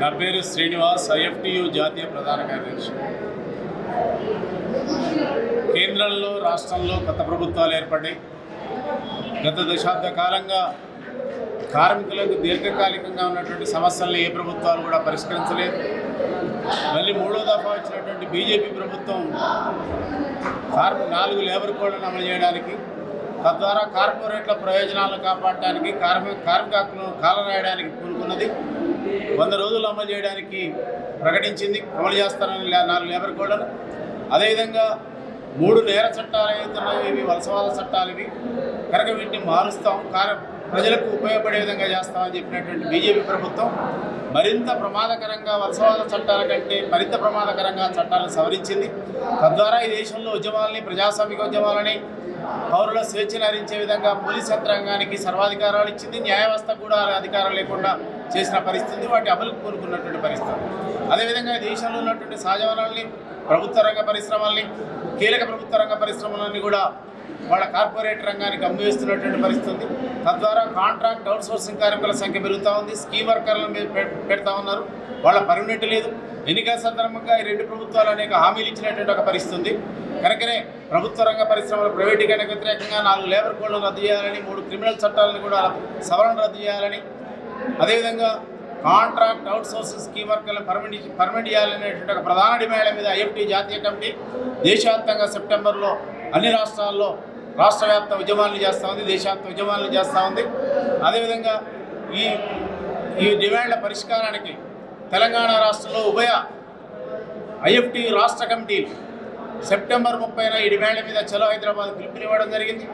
నా పేరు శ్రీనివాస్ ఐఎఫ్టియు జాతీయ ప్రధాన కార్యదర్శి. కేంద్రంలో రాష్ట్రంలో కొత్త ప్రభుత్వాలు ఏర్పడ్డాయి. గత దశాబ్ద కాలంగా కార్మికులకు దీర్ఘకాలికంగా ఉన్నటువంటి సమస్యలను ఏ ప్రభుత్వాలు కూడా పరిష్కరించలేదు. మళ్ళీ మూడో దఫా వచ్చినటువంటి బీజేపీ ప్రభుత్వం కార్మి నాలుగు లేబర్ కోడ్లను అమలు చేయడానికి తద్వారా కార్పొరేట్ల ప్రయోజనాలను కాపాడటానికి కార్మిక కార్మిక హక్కులను కాలరాయడానికి పూనుకున్నది. వంద రోజులు అమలు చేయడానికి ప్రకటించింది అమలు చేస్తారని లే- నాలుగు లేబర్ కోడ్లను. అదేవిధంగా మూడు నేర చట్టాలు ఏవైతున్నాయో ఇవి వలసవాద చట్టాలు ఇవి. కనుక వీటిని మారుస్తాం. కార్యం ప్రజలకు ఉపయోగపడే విధంగా చేస్తామని చెప్పినటువంటి బీజేపీ ప్రభుత్వం మరింత ప్రమాదకరంగా వలసవాద చట్టాల కంటే మరింత ప్రమాదకరంగా చట్టాలను సవరించింది. తద్వారా ఈ దేశంలో ఉద్యమాలని ప్రజాస్వామిక ఉద్యమాలని పౌరుల స్వేచ్ఛను హరించే విధంగా పోలీస్ యంత్రాంగానికి సర్వాధికారాలు ఇచ్చింది. న్యాయవ్యవస్థ కూడా అధికారం లేకుండా చేసిన పరిస్థితి వాటి అమలుకు కోరుకున్నటువంటి పరిస్థితి. అదేవిధంగా ఈ దేశంలో ఉన్నటువంటి సహజ వనాలని ప్రభుత్వ రంగ పరిశ్రమల్ని కీలక ప్రభుత్వ రంగ పరిశ్రమలన్నీ కూడా వాళ్ళ కార్పొరేట్ రంగానికి అమ్మివేస్తున్నటువంటి పరిస్థితి. తద్వారా తద్వారా కాంట్రాక్ట్ అవుట్సోర్సింగ్ కార్మికుల సంఖ్య పెరుగుతూ ఉంది. స్కీ వర్కర్లను పె- పెడతా ఉన్నారు. వాళ్ళ పర్మనెంట్ లేదు. ఎన్నికల సందర్భంగా ఈ రెండు ప్రభుత్వాలు అనేక హామీలు ఇచ్చినటువంటి ఒక పరిస్థితి. ఉంది కనుకనే ప్రభుత్వ రంగ పరిశ్రమలు ప్రైవేటీకరణకు వ్యతిరేకంగా నాలుగు లేబర్ కోడ్లను రద్దు చేయాలని మూడు క్రిమినల్ చట్టాలను కూడా సవరణ రద్దు చేయాలని అదేవిధంగా కాంట్రాక్ట్ అవుట్సోర్సింగ్ స్కీమ్ వర్కర్లను పర్మనెంట్ పర్మనెంట్ చేయాలనేటువంటి ఒక ప్రధాన డిమాండ్ల మీద ఐఎఫ్టీ జాతీయ కమిటీ దేశవ్యాప్తంగా సెప్టెంబర్లో అన్ని రాష్ట్రాల్లో రాష్ట్ర వ్యాప్త ఉద్యమాలను చేస్తూ ఉంది దేశవ్యాప్త ఉద్యమాలను చేస్తూ ఉంది. అదేవిధంగా ఈ ఈ డిమాండ్ల పరిష్కారానికి తెలంగాణ రాష్ట్రంలో ఉభయ ఐఎఫ్టీ రాష్ట్ర కమిటీ సెప్టెంబర్ ముప్పైన ఈ డిమాండ్ల మీద చలో హైదరాబాద్ పిలుపునివ్వడం జరిగింది.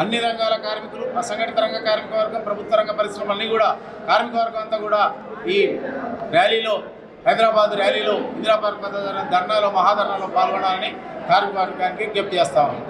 అన్ని రంగాల కార్మికులు అసంఘటిత రంగ కార్మిక వర్గం ప్రభుత్వ రంగ పరిశ్రమలన్నీ కూడా కార్మిక వర్గం అంతా కూడా ఈ ర్యాలీలో హైదరాబాద్ ర్యాలీలో ఇందిరా పార్క్ వద్ద ధర్నాలో మహాధర్నాలో పాల్గొనాలని కార్మిక వర్గానికి విజ్ఞప్తి చేస్తా ఉన్నాం.